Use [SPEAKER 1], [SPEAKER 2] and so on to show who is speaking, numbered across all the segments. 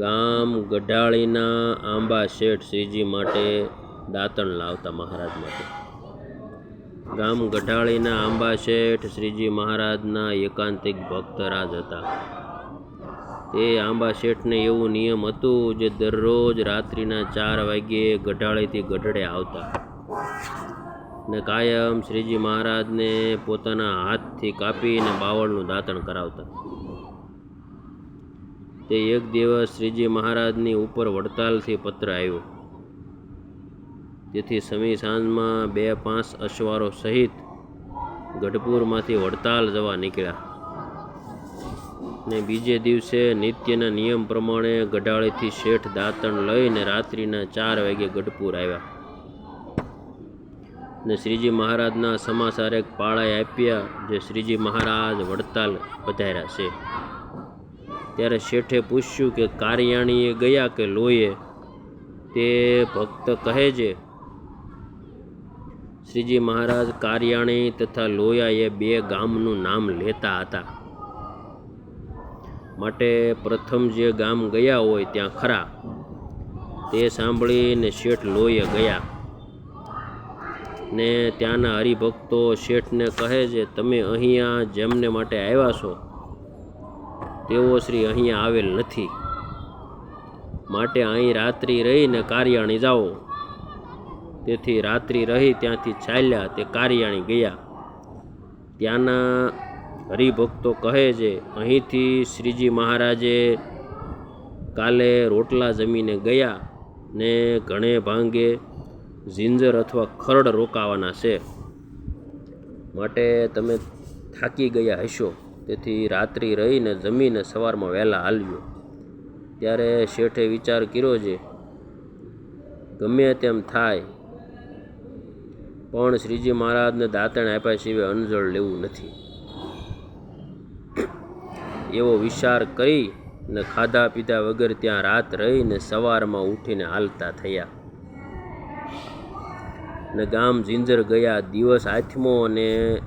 [SPEAKER 1] ગામ ગઢાળીના આંબા શેઠ શ્રીજી માટે દાંતણ લાવતા મહારાજ માટે. ગામ ગઢાળીના આંબા શેઠ શ્રીજી મહારાજના એકાંતિક ભક્તરાજ હતા. તે આંબા શેઠને એવું નિયમ હતું જે દરરોજ રાત્રિના ચાર વાગ્યે ગઢાળીથી ગઢડે આવતા. ને કાયમ શ્રીજી મહારાજને પોતાના હાથથી કાપીને બાવળનું દાંતણ કરાવતા. તે એક દિવસ શ્રીજી મહારાજની ઉપર વડતાલથી પત્ર આવ્યો. તેથી સમી સાંજમાં બે પાંચ અશ્વારો સહિત ગઢપુરમાંથી વડતાલ જવા નીકળ્યા. ને બીજે દિવસે નિત્યના નિયમ પ્રમાણે ગઢાળીથી શેઠ દાંતણ લઈને રાત્રિના ચાર વાગે ગઢપુર આવ્યા. ને શ્રીજી મહારાજના સમાચાર એક પાળાએ આપ્યા, જે શ્રીજી મહારાજ વડતાલ પધાર્યા છે. ત્યારે શેઠે પૂછ્યું કે કારિયાણીએ ગયા કે લોહીએ તે ભક્ત કહે છે, શ્રીજી મહારાજ, કારિયાણી તથા લોયા એ બે ગામનું નામ લેતા હતા. માટે પ્રથમ જે ગામ ગયા હોય ત્યાં ખરા. તે સાંભળીને શેઠ લોહીએ ગયા. ને ત્યાંના હરિભક્તો શેઠને કહે છે, તમે અહીંયા જેમને માટે આવ્યા છો તેઓ શ્રી અહીંયા આવેલ નથી. માટે અહીં રાત્રિ રહીને કારિયાણી જાઓ. તેથી રાત્રિ રહી ત્યાંથી ચાલ્યા તે કારિયાણી ગયા. ત્યાંના હરિભક્તો કહે છે, અહીંથી શ્રીજી મહારાજે કાલે રોટલા જમીને ગયા ને ઘણે ભાંગે જિંજર અથવા ખરડ રોકાવાના છે. માટે તમે થાકી ગયા હશો. તેથી રાત્રિ રહીને જમીને સવારમાં વહેલા હાલ્યો. ત્યારે શેઠે વિચાર કર્યો છે, ગમે તેમ થાય, પણ શ્રીજી મહારાજને દાંતણ આપ્યા સિવાય અનજળ લેવું નથી. એવો વિચાર કરી ને ખાધા પીધા વગર ત્યાં રાત રહીને સવારમાં ઉઠીને હાલતા થયા. ને ગામ જિંજર ગયા દિવસ આથમો અને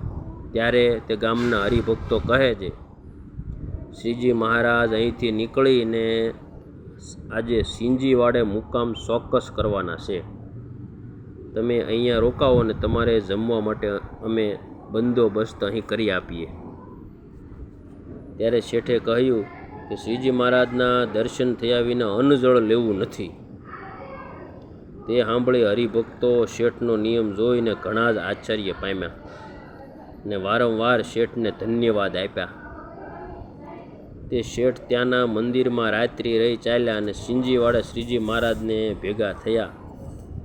[SPEAKER 1] ત્યારે તે ગામના હરિભક્તો કહે છે, શ્રીજી મહારાજ અહીંથી નીકળીને આજે સિંજીવાડે મુકામ ચોક્કસ કરવાના છે. તમે અહીંયા રોકાવો ને તમારે જમવા માટે અમે બંદોબસ્ત અહીં કરી આપીએ. ત્યારે શેઠે કહ્યું કે શ્રીજી મહારાજના દર્શન થયા વિના અન્નજળ લેવું નથી. તે સાંભળી હરિભક્તો શેઠનો નિયમ જોઈને ઘણા જ આશ્ચર્ય પામ્યા. ને વારંવાર શેઠને ધન્યવાદ આપ્યા. તે શેઠ ત્યાંના મંદિરમાં રાત્રિ રહી ચાલ્યા અને સિંજીવાળા શ્રીજી મહારાજને ભેગા થયા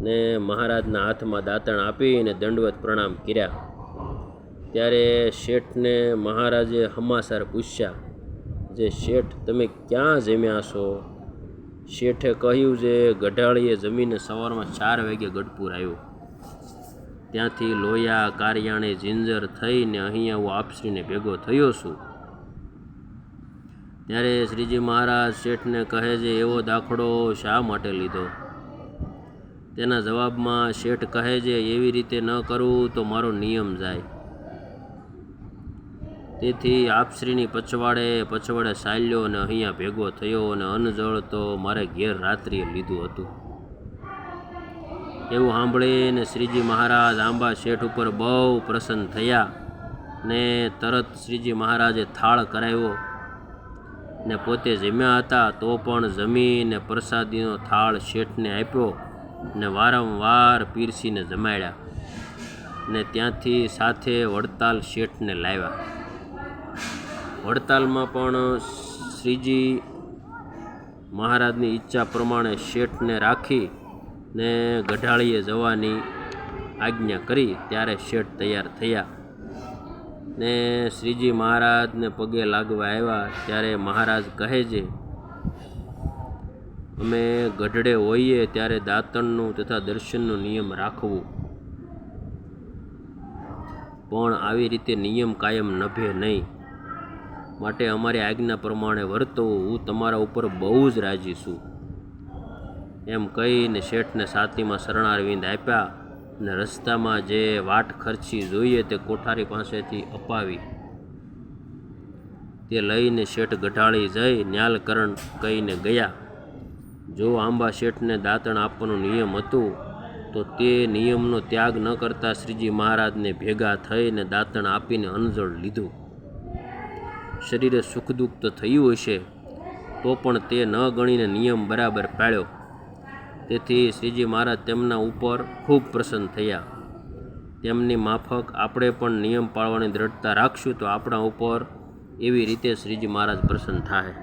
[SPEAKER 1] ને મહારાજના હાથમાં દાંતણ આપીને દંડવત પ્રણામ કર્યા. ત્યારે શેઠને મહારાજે હમાસર પૂછ્યા જે શેઠ, તમે ક્યાં જમ્યા છો? શેઠે કહ્યું જે ગઢાળીએ જમીને સવારમાં ચાર વાગે ગઢપુર આવ્યો. ત્યાંથી લોયા, કારિયાણે, જિંજર થઈને અહીંયા હું આપશ્રીને ભેગો થયો છું. ત્યારે શ્રીજી મહારાજ શેઠને કહે છે, એવો દાખલો શા માટે લીધો? તેના જવાબમાં શેઠ કહે છે, એવી રીતે ન કરવું તો મારો નિયમ જાય. તેથી આપશ્રીની પછવાડે પછવાડે ચાલ્યો અને અહીંયા ભેગો થયો અને અન્નજળ તો મારે ઘેર રાત્રિએ લીધું હતું. એવું સાંભળીને શ્રીજી મહારાજ આંબા શેઠ ઉપર બહુ પ્રસન્ન થયા ને તરત શ્રીજી મહારાજે થાળ કરાવ્યો ને પોતે જમ્યા હતા તો પણ જમીને પ્રસાદીનો થાળ શેઠને આપ્યો ને વારંવાર પીરસીને જમાડ્યા ને ત્યાંથી સાથે વડતાલ શેઠને લાવ્યા. વડતાલમાં પણ શ્રીજી મહારાજની ઈચ્છા પ્રમાણે શેઠને રાખી ને ગઢાળીએ જવાની આજ્ઞા કરી ત્યારે શેઠ તૈયાર થયા. ને શ્રીજી મહારાજને પગે લાગવા આવ્યા ત્યારે મહારાજ કહે છે, અમે ગઢડે હોઈએ ત્યારે દાંતણનું તથા દર્શનનો નિયમ રાખવું. પણ આવી રીતે નિયમ કાયમ નભે નહીં. માટે અમારી આજ્ઞા પ્રમાણે વર્તવું. હું તમારા ઉપર બહુ જ રાજી છું. એમ કહીને શેઠને સાતીમાં શરણારવિંદ આપ્યા ને રસ્તામાં જે વાટ ખર્ચી જોઈએ તે કોઠારી પાસેથી અપાવી. તે લઈને શેઠ ગઢાળી જઈ ન્યાલકરણ કહીને ગયા. જો આંબા શેઠને દાંતણ આપવાનું નિયમ હતું, તો તે નિયમનો ત્યાગ ન કરતા શ્રીજી મહારાજને ભેગા થઈને દાંતણ આપીને અનજળ લીધું. શરીરે સુખ દુઃખ તો થયું હશે, તો પણ તે ન ગણીને નિયમ બરાબર પાળ્યો. તેથી શ્રીજી મહારાજ તેમના ઉપર ખૂબ પ્રસન્ન થયા. તેમની માફક આપણે પણ નિયમ પાળવાની દ્રઢતા રાખશું તો આપણા ઉપર એવી રીતે શ્રીજી મહારાજ પ્રસન્ન થાય